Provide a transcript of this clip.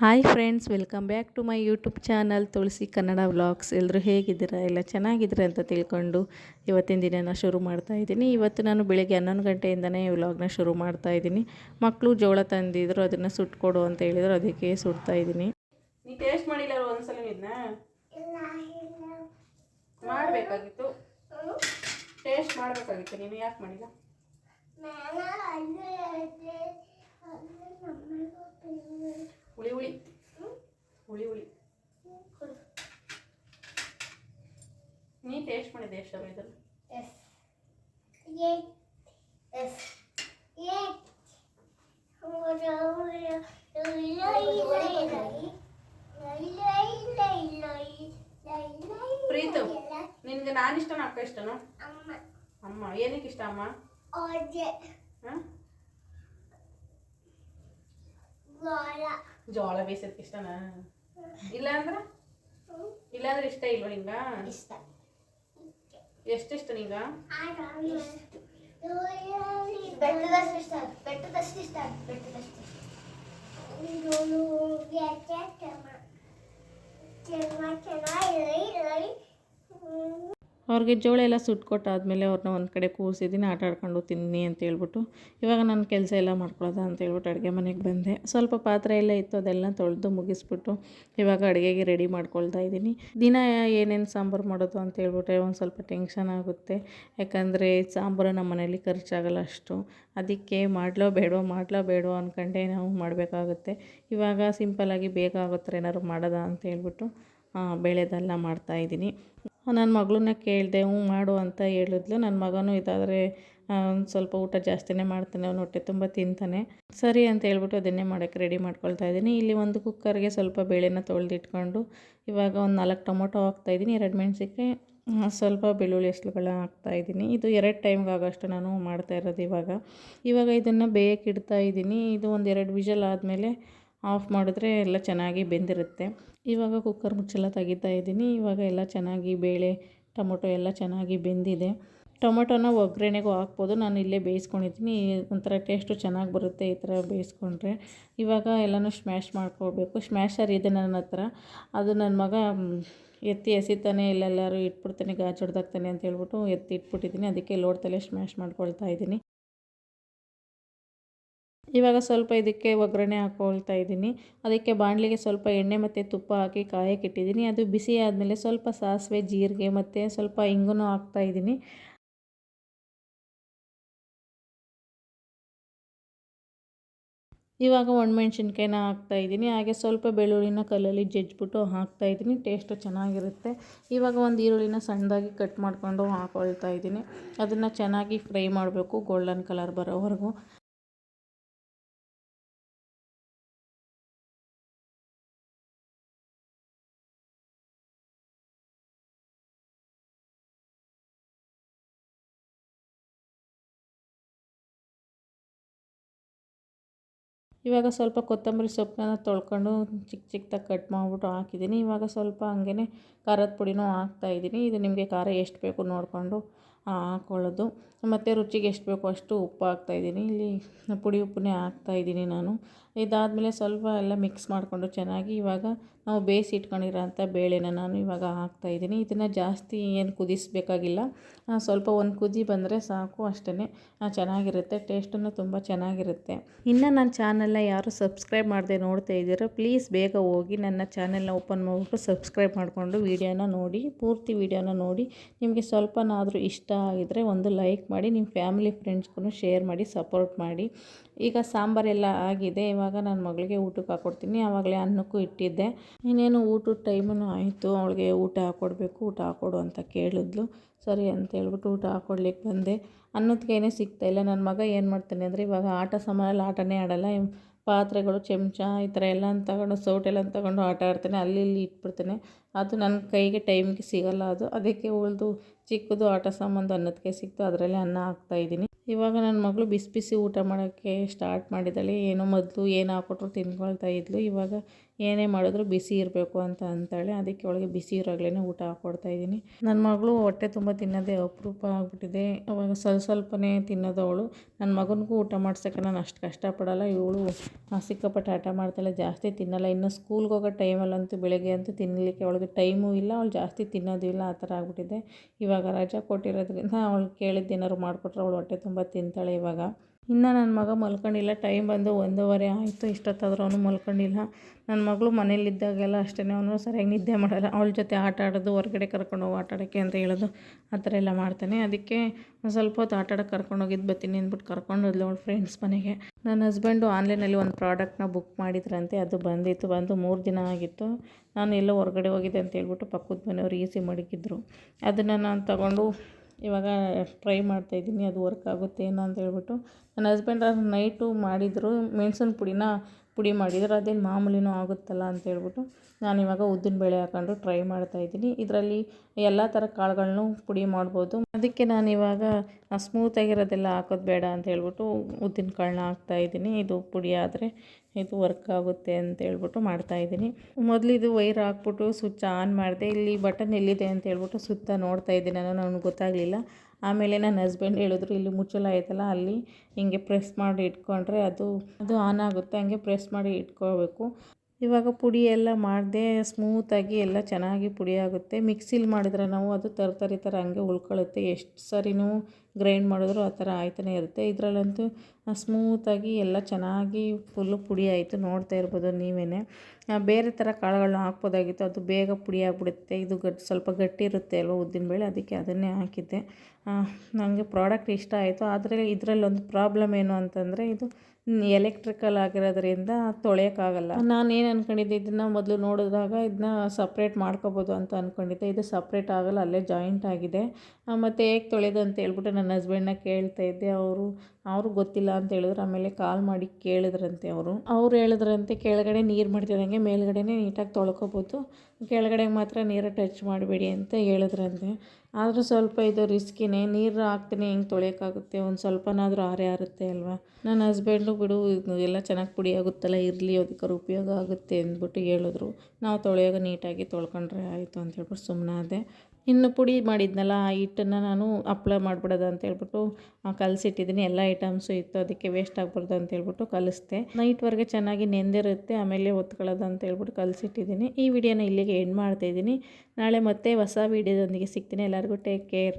Hi friends, welcome back to my YouTube channel Tulasi Kannada vlogs. ಎಲ್ಲರೂ ಹೇಗಿದ್ದೀರಾ? ಎಲ್ಲ ಚೆನ್ನಾಗಿದ್ದೀರಾ ಅಂತ ತಿಳ್ಕೊಂಡು ಇವತ್ತಿನ ದಿನನ ಶುರು ಮಾಡ್ತಾ ಇದ್ದೀನಿ. ಇವತ್ತು ನಾನು ಬೆಳಗ್ಗೆ ಹನ್ನೊಂದು ಗಂಟೆಯಿಂದನೇ ವ್ಲಾಗ್ನ ಶುರು ಮಾಡ್ತಾ ಇದ್ದೀನಿ. ಮಕ್ಕಳು ಜೋಳ ತಂದಿದ್ರು, ಅದನ್ನು ಸುಟ್ಕೊಡು ಅಂತ ಹೇಳಿದ್ರು, ಅದಕ್ಕೆ ಸುಡ್ತಾ ಇದ್ದೀನಿ. ನೀ ಟೇಸ್ಟ್ ಮಾಡಿಲ್ಲ ಒಂದ್ಸಲ ಮಾಡಬೇಕಾಗಿತ್ತು. ಟೇಸ್ಟ್ ಮಾಡಬೇಕಾಗಿತ್ತು. ನೀನು ಯಾಕೆ ಮಾಡಿಲ್ಲ ಹುಳಿ ಹುಳಿ ಹುಳಿ ಹುಳಿ ನೀ ಟೇಸ್ಟ್ ಮಾಡಿದೆ ಎಷ್ಟು ಇದನ್ನು ಪ್ರೀತು, ನಿನ್ಗೆ ನಾನು ಇಷ್ಟನೋ ಅಕ್ಕ ಇಷ್ಟನೋ? ಅಮ್ಮ, ಏನಕ್ಕೆ ಇಷ್ಟ ಅಮ್ಮ? ಜೋಳ ಬೇಯಿಸೋದಕ್ಕೆ ಇಷ್ಟನಾ? ಇಲ್ಲ ಅಂದ್ರೆ ಇಲ್ಲ ಅಂದ್ರೆ ಇಷ್ಟ ಇಲ್ವಾ ನಿಂಗ? ಎಷ್ಟಿಷ್ಟ ನಿಂಗ? ಬೆಟ್ಟದಷ್ಟು ಇಷ್ಟ ಬೆಟ್ಟದಷ್ಟು ಇಷ್ಟ, ಬೆಟ್ಟದಷ್ಟು ಚೆನ್ನಾಗಿ ಅವ್ರಿಗೆ ಜೋಳ ಎಲ್ಲ ಸುಟ್ಕೊಟ್ಟಾದಮೇಲೆ ಅವ್ರನ್ನ ಒಂದು ಕಡೆ ಕೂರಿಸಿದ್ದೀನಿ, ಆಟ ಆಡ್ಕೊಂಡು ತಿನ್ನಿ ಅಂತ ಹೇಳ್ಬಿಟ್ಟು, ಇವಾಗ ನನ್ನ ಕೆಲಸ ಎಲ್ಲ ಮಾಡ್ಕೊಳ್ಳೋದ ಅಂತ ಹೇಳ್ಬಿಟ್ಟು ಅಡುಗೆ ಮನೆಗೆ ಬಂದೆ. ಸ್ವಲ್ಪ ಪಾತ್ರೆ ಎಲ್ಲ ಇತ್ತು, ಅದೆಲ್ಲ ತೊಳೆದು ಮುಗಿಸ್ಬಿಟ್ಟು ಇವಾಗ ಅಡುಗೆಗೆ ರೆಡಿ ಮಾಡ್ಕೊಳ್ತಾ ಇದ್ದೀನಿ. ದಿನ ಏನೇನು ಸಾಂಬಾರು ಮಾಡೋದು ಅಂತ ಹೇಳ್ಬಿಟ್ರೆ ಒಂದು ಸ್ವಲ್ಪ ಟೆನ್ಷನ್ ಆಗುತ್ತೆ. ಯಾಕಂದರೆ ಸಾಂಬಾರು ನಮ್ಮ ಮನೇಲಿ ಖರ್ಚಾಗಲ್ಲ ಅಷ್ಟು. ಅದಕ್ಕೆ ಮಾಡಲೋ ಬೇಡೋ ಮಾಡಲೋ ಬೇಡೋ ಅಂದ್ಕೊಂಡೆ ನಾವು ಮಾಡಬೇಕಾಗುತ್ತೆ. ಇವಾಗ ಸಿಂಪಲ್ಲಾಗಿ ಬೇಗ ಆಗೋತ್ರ ಥರ ಏನಾದ್ರು ಮಾಡೋದಾ ಅಂತ ಹೇಳ್ಬಿಟ್ಟು ಬೇಳೆದೆಲ್ಲ ಮಾಡ್ತಾಯಿದ್ದೀನಿ ನನ್ನ ಮಗಳನ್ನ ಕೇಳಿದೆ, ಹ್ಞೂ, ಮಾಡು ಅಂತ ಹೇಳಿದ್ಲು. ನನ್ನ ಮಗನು ಇದಾದರೆ ಒಂದು ಸ್ವಲ್ಪ ಊಟ ಜಾಸ್ತಿನೇ ಮಾಡ್ತಾನೆ. ಅವ್ನು ಹೊಟ್ಟೆ ತುಂಬ ತಿಂತಾನೆ. ಸರಿ ಅಂತ ಹೇಳ್ಬಿಟ್ಟು ಅದನ್ನೇ ಮಾಡೋಕ್ಕೆ ರೆಡಿ ಮಾಡ್ಕೊಳ್ತಾ ಇದ್ದೀನಿ. ಇಲ್ಲಿ ಒಂದು ಕುಕ್ಕರ್ಗೆ ಸ್ವಲ್ಪ ಬೇಳೆನ ತೊಳೆದಿಟ್ಕೊಂಡು, ಇವಾಗ ಒಂದು ನಾಲ್ಕು ಟೊಮೊಟೊ ಹಾಕ್ತಾಯಿದ್ದೀನಿ ಎರಡು ಮೆಣಸಿನ್ಕಾಯಿ ಸ್ವಲ್ಪ ಬೆಳ್ಳುಳ್ಳಿ ಹೆಸ್ರುಗಳ ಹಾಕ್ತಾಯಿದ್ದೀನಿ ಇದು ಎರಡು ಟೈಮ್ಗೆ ಆಗೋಷ್ಟು ನಾನು ಮಾಡ್ತಾ ಇರೋದು ಇವಾಗ. ಇವಾಗ ಇದನ್ನು ಬೇಯಕ್ಕೆ ಇಡ್ತಾ ಇದ್ದೀನಿ. ಇದು ಒಂದು ಎರಡು ವಿಷಲ್ ಆದಮೇಲೆ ಆಫ್ ಮಾಡಿದ್ರೆ ಎಲ್ಲ ಚೆನ್ನಾಗಿ ಬೆಂದಿರುತ್ತೆ. ಇವಾಗ ಕುಕ್ಕರ್ ಮುಚ್ಚೆಲ್ಲ ತೆಗಿತಾ ಇದ್ದೀನಿ. ಇವಾಗ ಎಲ್ಲ ಚೆನ್ನಾಗಿ ಬೇಳೆ, ಟೊಮೊಟೊ ಎಲ್ಲ ಚೆನ್ನಾಗಿ ಬೆಂದಿದೆ. ಟೊಮೊಟೊನ ಒಗ್ಗರಣೆಗೂ ಹಾಕ್ಬೋದು. ನಾನು ಇಲ್ಲೇ ಬೇಯಿಸ್ಕೊಂಡಿದ್ದೀನಿ. ಒಂಥರ ಟೇಸ್ಟು ಚೆನ್ನಾಗಿ ಬರುತ್ತೆ ಈ ಥರ ಬೇಯಿಸ್ಕೊಂಡ್ರೆ. ಇವಾಗ ಎಲ್ಲನೂ ಸ್ಮ್ಯಾಶ್ ಮಾಡ್ಕೊಳ್ಬೇಕು. ಸ್ಮ್ಯಾಶರ್ ಇದೆ ನನ್ನ ಹತ್ರ. ಅದು ನನ್ನ ಮಗ ಎತ್ತಿ ಎಸಿತಾನೆ, ಇಲ್ಲೆಲ್ಲರೂ ಇಟ್ಬಿಡ್ತಾನೆ, ಗಾಜ್ ಹೊಡ್ದಾಕ್ತಾನೆ ಅಂತ ಹೇಳ್ಬಿಟ್ಟು ಎತ್ತಿ ಇಟ್ಬಿಟ್ಟಿದ್ದೀನಿ. ಅದಕ್ಕೆ ಲೋಡ್ತಲೇ ಸ್ಮ್ಯಾಶ್ ಮಾಡ್ಕೊಳ್ತಾ ಇದ್ದೀನಿ. ಇವಾಗ ಸ್ವಲ್ಪ ಇದಕ್ಕೆ ಒಗ್ಗರಣೆ ಹಾಕ್ಕೊಳ್ತಾ ಇದ್ದೀನಿ. ಅದಕ್ಕೆ ಬಾಣಲಿಗೆ ಸ್ವಲ್ಪ ಎಣ್ಣೆ ಮತ್ತು ತುಪ್ಪ ಹಾಕಿ ಕಾಯಕ್ಕೆ ಇಟ್ಟಿದ್ದೀನಿ. ಅದು ಬಿಸಿ ಆದಮೇಲೆ ಸ್ವಲ್ಪ ಸಾಸಿವೆ, ಜೀರಿಗೆ ಮತ್ತು ಸ್ವಲ್ಪ ಇಂಗು ಹಾಕ್ತಾ ಇದ್ದೀನಿ. ಇವಾಗ ಒಣಮೆಣ್ಸಿನ್ಕಾಯಿನ ಹಾಕ್ತಾಯಿದ್ದೀನಿ ಹಾಗೆ ಸ್ವಲ್ಪ ಬೆಳ್ಳುಳ್ಳಿನ ಕಲ್ಲಲ್ಲಿ ಜಜ್ಜಿಬಿಟ್ಟು ಹಾಕ್ತಾಯಿದ್ದೀನಿ ಟೇಸ್ಟು ಚೆನ್ನಾಗಿರುತ್ತೆ. ಇವಾಗ ಒಂದು ಈರುಳ್ಳಿನ ಸಣ್ಣದಾಗಿ ಕಟ್ ಮಾಡಿಕೊಂಡು ಹಾಕ್ಕೊಳ್ತಾ ಇದ್ದೀನಿ. ಅದನ್ನು ಚೆನ್ನಾಗಿ ಫ್ರೈ ಮಾಡಬೇಕು. ಗೋಲ್ಡನ್ ಕಲರ್ ಬರೋವರೆಗೂ. ಇವಾಗ ಸ್ವಲ್ಪ ಕೊತ್ತಂಬರಿ ಸೊಪ್ಪನ್ನ ತೊಳ್ಕೊಂಡು ಚಿಕ್ಕ ಚಿಕ್ಕದಾಗಿ ಕಟ್ ಮಾಡಿಬಿಟ್ಟು ಹಾಕಿದ್ದೀನಿ. ಇವಾಗ ಸ್ವಲ್ಪ ಹಾಗೇನೆ ಖಾರದ ಪುಡಿನೂ ಹಾಕ್ತಾಯಿದ್ದೀನಿ ಇದು ನಿಮಗೆ ಖಾರ ಎಷ್ಟು ಬೇಕು ನೋಡಿಕೊಂಡು ಹಾಕ್ಕೊಳ್ಳೋದು ಮತ್ತು ರುಚಿಗೆ ಎಷ್ಟು ಬೇಕೋ ಅಷ್ಟು ಉಪ್ಪು ಹಾಕ್ತಾಯಿದ್ದೀನಿ ಇಲ್ಲಿ ಪುಡಿ ಉಪ್ಪನ್ನೇ ಹಾಕ್ತಾಯಿದ್ದೀನಿ ನಾನು. ಇದಾದಮೇಲೆ ಸ್ವಲ್ಪ ಎಲ್ಲ ಮಿಕ್ಸ್ ಮಾಡಿಕೊಂಡು ಚೆನ್ನಾಗಿ ಇವಾಗ ನಾವು ಬೇಯಿಸಿ ಇಟ್ಕೊಂಡಿರೋಂಥ ಬೇಳೆನ ನಾನು ಇವಾಗ ಹಾಕ್ತಾಯಿದ್ದೀನಿ ಇದನ್ನು ಜಾಸ್ತಿ ಏನು ಕುದಿಸಬೇಕಾಗಿಲ್ಲ. ಸ್ವಲ್ಪ ಒಂದು ಕುದಿ ಬಂದರೆ ಸಾಕು ಅಷ್ಟೇ ಚೆನ್ನಾಗಿರುತ್ತೆ. ಟೇಸ್ಟನ್ನು ತುಂಬ ಚೆನ್ನಾಗಿರುತ್ತೆ. ಇನ್ನು ನನ್ನ ಚಾನಲ್ನ ಯಾರು ಸಬ್ಸ್ಕ್ರೈಬ್ ಮಾಡದೆ ನೋಡ್ತಾ ಇದ್ದೀರೋ ಪ್ಲೀಸ್ ಬೇಗ ಹೋಗಿ ನನ್ನ ಚಾನೆಲ್ನ ಓಪನ್ ಮಾಡಿಬಿಟ್ಟು ಸಬ್ಸ್ಕ್ರೈಬ್ ಮಾಡಿಕೊಂಡು ವೀಡಿಯೋನ ನೋಡಿ, ಪೂರ್ತಿ ವೀಡಿಯೋನ ನೋಡಿ. ನಿಮಗೆ ಸ್ವಲ್ಪನಾದರೂ ಇಷ್ಟ ಆಗಿದರೆ ಒಂದು ಲೈಕ್ ಮಾಡಿ ನಿಮ್ಮ ಫ್ಯಾಮಿಲಿ ಫ್ರೆಂಡ್ಸ್ಗೂ ಶೇರ್ ಮಾಡಿ ಸಪೋರ್ಟ್ ಮಾಡಿ. ಈಗ ಸಾಂಬಾರೆಲ್ಲ ಆಗಿದೆ, ಇವಾಗ ನನ್ನ ಮಗಳಿಗೆ ಊಟಕ್ಕೆ ಹಾಕ್ಕೊಡ್ತೀನಿ ಆವಾಗಲೇ ಅನ್ನಕ್ಕೂ ಇಟ್ಟಿದ್ದೆ. ಇನ್ನೇನು ಊಟದ ಟೈಮೂ ಆಯಿತು. ಅವಳಿಗೆ ಊಟ ಹಾಕ್ಕೊಡ್ಬೇಕು ಊಟ ಹಾಕ್ಕೊಡು ಅಂತ ಕೇಳಿದ್ಲು. ಸರಿ ಅಂತ ಹೇಳ್ಬಿಟ್ಟು ಊಟ ಹಾಕ್ಕೊಡ್ಲಿಕ್ಕೆ ಬಂದೆ. ಅನ್ನೋದಕ್ಕೇನೆ ಸಿಗ್ತಾ ಇಲ್ಲ. ನನ್ನ ಮಗ ಏನು ಮಾಡ್ತಾನೆ ಅಂದರೆ, ಇವಾಗ ಆಟ ಸಾಮಾನಲ್ಲಿ ಆಟನೇ ಆಡಲ್ಲ. ಪಾತ್ರೆಗಳು, ಚಮಚ, ಈ ಥರ ಎಲ್ಲ ತಗೊಂಡು ಸೌಟೆಲ್ಲ ತಗೊಂಡು ಆಟ ಆಡ್ತಾನೆ. ಅಲ್ಲಿ ಇಲ್ಲಿ ಇಟ್ಬಿಡ್ತಾನೆ. ಅದು ನನ್ನ ಕೈಗೆ ಟೈಮ್ಗೆ ಸಿಗಲ್ಲ ಅದು. ಅದಕ್ಕೆ ಉಳಿದು ಚಿಕ್ಕದು ಆಟ ಸಾಮಾನು ಅನ್ನೋದಕ್ಕೆ ಸಿಕ್ತು. ಅದರಲ್ಲೇ ಅನ್ನ ಹಾಕ್ತಾಯಿದ್ದೀನಿ ಇವಾಗ ನನ್ನ ಮಗಳು ಬಿಸಿ ಬಿಸಿ ಊಟ ಮಾಡೋಕ್ಕೆ ಸ್ಟಾರ್ಟ್ ಮಾಡಿದ್ದಾಳೆ. ಏನೋ ಮೊದಲು ಏನು ಹಾಕ್ಕೊಟ್ರು ತಿಂದ್ಕೊಳ್ತಾ ಇದ್ಲು. ಇವಾಗ ಏನೇ ಮಾಡಿದ್ರು ಬಿಸಿ ಇರಬೇಕು ಅಂತ ಅಂತಾಳೆ. ಅದಕ್ಕೆ ಒಳಗೆ ಬಿಸಿ ಇರೋಗ್ಲೇ ಊಟ ಹಾಕ್ಕೊಡ್ತಾ ಇದ್ದೀನಿ. ನನ್ನ ಮಗಳು ಹೊಟ್ಟೆ ತುಂಬ ತಿನ್ನೋದೇ ಅಪರೂಪ ಆಗಿಬಿಟ್ಟಿದೆ. ಅವಾಗ ಸ್ವಲ್ಪ ಸ್ವಲ್ಪನೇ ತಿನ್ನೋದು ಅವಳು ನನ್ನ ಮಗನಿಗೂ ಊಟ ಮಾಡ್ಸೋಕ್ಕೆ ನಾನು ಅಷ್ಟು ಕಷ್ಟಪಡಲ್ಲ. ಇವಳು ಸಿಕ್ಕಾಪಟ್ಟೆ ಆಟ ಮಾಡ್ತಾಳೆ. ಜಾಸ್ತಿ ತಿನ್ನಲ್ಲ. ಇನ್ನು ಸ್ಕೂಲ್ಗೆ ಹೋಗೋ ಟೈಮಲ್ಲಂತೂ ಬೆಳಗ್ಗೆ ಅಂತೂ ತಿನ್ನಲಿಕ್ಕೆ ಅವಳಿಗೆ ಟೈಮೂ ಇಲ್ಲ. ಅವಳು ಜಾಸ್ತಿ ತಿನ್ನೋದು ಇಲ್ಲ. ಆ ಥರ ಆಗಿಬಿಟ್ಟಿದೆ. ಇವಾಗ ರಜಾ ಕೊಟ್ಟಿರೋದ್ರಿಂದ ಅವಳು ಕೇಳಿದ್ದೇನಾದ್ರು ಮಾಡಿಕೊಟ್ರೆ ಅವಳು ಹೊಟ್ಟೆ ತುಂಬ ತಿಂತಾಳೆ ಇವಾಗ. ಇನ್ನು ನನ್ನ ಮಗ ಮಲ್ಕೊಂಡಿಲ್ಲ ಟೈಮ್ ಬಂದು ಒಂದೂವರೆ ಆಯಿತು, ಇಷ್ಟೊತ್ತಾದರೂ ಅವನು ಮಲ್ಕೊಂಡಿಲ್ಲ. ನನ್ನ ಮಗಳು ಮನೇಲಿದ್ದಾಗೆಲ್ಲ ಅಷ್ಟೇ ಅವನು ಸರಿಯಾಗಿ ನಿದ್ದೆ ಮಾಡಲ್ಲ. ಅವಳ ಜೊತೆ ಆಟ ಆಡೋದು, ಹೊರಗಡೆ ಕರ್ಕೊಂಡು ಹೋಗಿ ಆಟಾಡೋಕ್ಕೆ ಅಂತ ಹೇಳೋದು, ಆ ಥರ ಎಲ್ಲ ಮಾಡ್ತಾನೆ. ಅದಕ್ಕೆ ಒಂದು ಸ್ವಲ್ಪ ಹೊತ್ತು ಆಟ ಕರ್ಕೊಂಡು ಹೋಗಿದ್ದು ಬರ್ತೀನಿ ಅಂದ್ಬಿಟ್ಟು ಕರ್ಕೊಂಡು ಹೋದ್ಲು ಅವಳ ಫ್ರೆಂಡ್ಸ್ ಮನೆಗೆ. ನನ್ನ ಹಸ್ಬೆಂಡು ಆನ್ಲೈನಲ್ಲಿ ಒಂದು ಪ್ರಾಡಕ್ಟ್ನ ಬುಕ್ ಮಾಡಿದ್ರಂತೆ, ಅದು ಬಂದಿತ್ತು, ಬಂದು ಮೂರು ದಿನ ಆಗಿತ್ತು. ನಾನು ಎಲ್ಲೋ ಹೊರಗಡೆ ಹೋಗಿದ್ದೆ ಅಂತ ಹೇಳ್ಬಿಟ್ಟು ಪಕ್ಕದ ಮನೆಯವ್ರು ಈಸಿ ಮಡಗಿದ್ರು. ಅದನ್ನು ನಾನು ತಗೊಂಡು ಇವಾಗ ಟ್ರೈ ಮಾಡ್ತಾಯಿದ್ದೀನಿ ಅದು ವರ್ಕ್ ಆಗುತ್ತೆ ಏನೋ ಅಂತ ಹೇಳ್ಬಿಟ್ಟು. ನನ್ನ ಹಸ್ಬೆಂಡ್ ನೈಟು ಮಾಡಿದರು ಮೆಣ್ಸಿನ ಪುಡಿನ. ಪುಡಿ ಮಾಡಿದ್ರೆ ಅದೇನು ಮಾಮೂಲಿನೂ ಆಗುತ್ತಲ್ಲ ಅಂತ ಹೇಳ್ಬಿಟ್ಟು ಇವಾಗ ಉದ್ದಿನ ಬೇಳೆ ಹಾಕೊಂಡು ಟ್ರೈ ಮಾಡ್ತಾ ಇದ್ದೀನಿ. ಇದರಲ್ಲಿ ಎಲ್ಲ ಥರ ಕಾಳುಗಳ್ನೂ ಪುಡಿ ಮಾಡ್ಬೋದು. ಅದಕ್ಕೆ ನಾನು ನಾನಿವಾಗ ಸ್ಮೂತಾಗಿರೋದೆಲ್ಲ ಹಾಕೋದು ಬೇಡ ಅಂತ ಹೇಳ್ಬಿಟ್ಟು ಉದ್ದಿನ ಕಾಳನ್ನ ಹಾಕ್ತಾಯಿದ್ದೀನಿ ಇದು ಪುಡಿ ಆದರೆ ಇದು ವರ್ಕ್ ಆಗುತ್ತೆ ಅಂತ ಹೇಳ್ಬಿಟ್ಟು ಮಾಡ್ತಾಯಿದ್ದೀನಿ ಮೊದಲು ಇದು ವೈರ್ ಹಾಕ್ಬಿಟ್ಟು ಸ್ವಿಚ್ ಆನ್ ಮಾಡಿದೆ. ಇಲ್ಲಿ ಬಟನ್ ಎಲ್ಲಿದೆ ಅಂತ ಹೇಳ್ಬಿಟ್ಟು ಸುತ್ತ ನೋಡ್ತಾ ಇದ್ದೀನಿ ನಾನು, ನನಗೆ ಗೊತ್ತಾಗಲಿಲ್ಲ. ಆಮೇಲೆ ನನ್ನ ಹಸ್ಬೆಂಡ್ ಹೇಳಿದ್ರು, ಇಲ್ಲಿ ಮುಚ್ಚಳ ಐತಲ್ಲ ಅಲ್ಲಿ ಹಿಂಗೆ ಪ್ರೆಸ್ ಮಾಡಿ ಇಟ್ಕೊಂಡ್ರೆ ಅದು ಅದು ಆನ್ ಆಗುತ್ತೆ, ಹಂಗೆ ಪ್ರೆಸ್ ಮಾಡಿ ಇಟ್ಕೋಬೇಕು. ಇವಾಗ ಪುಡಿ ಎಲ್ಲ ಮಾಡಿದೆ ಸ್ಮೂತಾಗಿ ಎಲ್ಲ ಚೆನ್ನಾಗಿ ಪುಡಿ ಆಗುತ್ತೆ. ಮಿಕ್ಸಿಲಿ ಮಾಡಿದ್ರೆ ನಾವು ಅದು ತರಕಾರಿ ಥರ ಹಂಗೆ ಉಳ್ಕೊಳ್ಳುತ್ತೆ ಎಷ್ಟು ಸರಿನೂ ಗ್ರೈಂಡ್ ಮಾಡಿದ್ರು ಆ ಥರ ಆಯ್ತಾನೆ ಇರುತ್ತೆ. ಇದರಲ್ಲಂತೂ ಸ್ಮೂತಾಗಿ ಎಲ್ಲ ಚೆನ್ನಾಗಿ ಫುಲ್ಲು ಪುಡಿ ಆಯಿತು. ನೋಡ್ತಾ ಇರ್ಬೋದು ನೀವೇ ಬೇರೆ ಥರ ಕಾಳುಗಳನ್ನ ಹಾಕ್ಬೋದಾಗಿತ್ತು. ಅದು ಬೇಗ ಪುಡಿ ಆಗಿಬಿಡುತ್ತೆ. ಇದು ಗಟ್, ಸ್ವಲ್ಪ ಗಟ್ಟಿ ಇರುತ್ತೆ ಅಲ್ವ ಉದ್ದಿನಬೇಳೆ ಅದಕ್ಕೆ ಅದನ್ನೇ ಹಾಕಿದ್ದೆ. ನನಗೆ ಪ್ರಾಡಕ್ಟ್ ಇಷ್ಟ ಆಯಿತು. ಆದರೆ ಇದರಲ್ಲೊಂದು ಪ್ರಾಬ್ಲಮ್ ಏನು ಅಂತಂದರೆ ಇದು ಎಲೆಕ್ಟ್ರಿಕಲ್ ಆಗಿರೋದ್ರಿಂದ ತೊಳೆಯೋಕ್ಕಾಗಲ್ಲ. ನಾನು ಏನು ಅಂದ್ಕೊಂಡಿದ್ದೆ ಇದನ್ನು ಮೊದಲು ನೋಡಿದಾಗ ಇದನ್ನ ಸಪ್ರೇಟ್ ಮಾಡ್ಕೋಬೋದು ಅಂತ ಅಂದ್ಕೊಂಡಿದ್ದೆ ಇದು ಸಪ್ರೇಟ್ ಆಗಲ್ಲ, ಅಲ್ಲೇ ಜಾಯಿಂಟ್ ಆಗಿದೆ. ಮತ್ತು ಹೇಗೆ ತೊಳೆಯೋದು ಅಂತ ಹೇಳ್ಬಿಟ್ಟು ನನ್ನ ಹಸ್ಬೆಂಡ್ನ ಕೇಳ್ತಾ ಇದ್ದೆ, ಅವರು ಅವರು ಗೊತ್ತಿಲ್ಲ ಅಂತ ಹೇಳಿದ್ರು. ಆಮೇಲೆ ಕಾಲ್ ಮಾಡಿ ಕೇಳಿದ್ರಂತೆ ಅವರು. ಅವ್ರು ಹೇಳಿದ್ರಂತೆ, ಕೆಳಗಡೆ ನೀರು ಮಾಡ್ತಿದ್ದಂಗೆ ಮೇಲ್ಗಡೆನೇ ನೀಟಾಗಿ ತೊಳ್ಕೊಬೋದು. ಕೆಳಗಡೆ ಮಾತ್ರ ನೀರು ಟಚ್ ಮಾಡಬೇಡಿ ಅಂತ ಹೇಳಿದ್ರಂತೆ. ಆದರೂ ಸ್ವಲ್ಪ ಇದು ರಿಸ್ಕಿನೇ ನೀರು ಹಾಕ್ತೀನಿ, ಹೆಂಗೆ ತೊಳೆಯೋಕ್ಕಾಗುತ್ತೆ. ಒಂದು ಸ್ವಲ್ಪನಾದರೂ ಆರೇ ಆರುತ್ತೆ ಅಲ್ವಾ? ನನ್ನ ಹಸ್ಬೆಂಡು ಬಿಡು ಎಲ್ಲ ಚೆನ್ನಾಗಿ ಪುಡಿ ಆಗುತ್ತಲ್ಲ, ಇರಲಿ ಅದಕ್ಕಾದ್ರು ಉಪಯೋಗ ಆಗುತ್ತೆ ಅಂದ್ಬಿಟ್ಟು ಹೇಳಿದ್ರು. ನಾವು ತೊಳೆಯೋಗ ನೀಟಾಗಿ ತೊಳ್ಕೊಂಡ್ರೆ ಆಯಿತು ಅಂತ ಹೇಳ್ಬಿಟ್ಟು ಸುಮ್ಮನಾದೆ ಇನ್ನು ಪುಡಿ ಮಾಡಿದ್ನಲ್ಲ, ಆ ಹಿಟ್ಟನ್ನು ನಾನು ಹಪ್ಳ ಮಾಡಿಬಿಡೋದು ಅಂತ ಹೇಳ್ಬಿಟ್ಟು ಕಲಸಿಟ್ಟಿದ್ದೀನಿ ಎಲ್ಲ ಐಟಮ್ಸು ಇತ್ತು, ಅದಕ್ಕೆ ವೇಸ್ಟ್ ಆಗಬಾರ್ದು ಅಂತ ಹೇಳ್ಬಿಟ್ಟು ಕಲಿಸ್ದೆ. ನೈಟ್ವರೆಗೆ ಚೆನ್ನಾಗಿ ನೆಂದಿರುತ್ತೆ, ಆಮೇಲೆ ಒತ್ಕೊಳ್ಳೋದು ಅಂತ ಹೇಳ್ಬಿಟ್ಟು ಕಲಸಿಟ್ಟಿದ್ದೀನಿ ಈ ವಿಡಿಯೋನ ಇಲ್ಲಿಗೆ ಎಂಡ್ ಮಾಡ್ತಾಯಿದ್ದೀನಿ ನಾಳೆ ಮತ್ತೆ ಹೊಸ ವೀಡಿಯೋದೊಂದಿಗೆ ಸಿಗ್ತೀನಿ. ಎಲ್ಲರಿಗೂ ಟೇಕ್ ಕೇರ್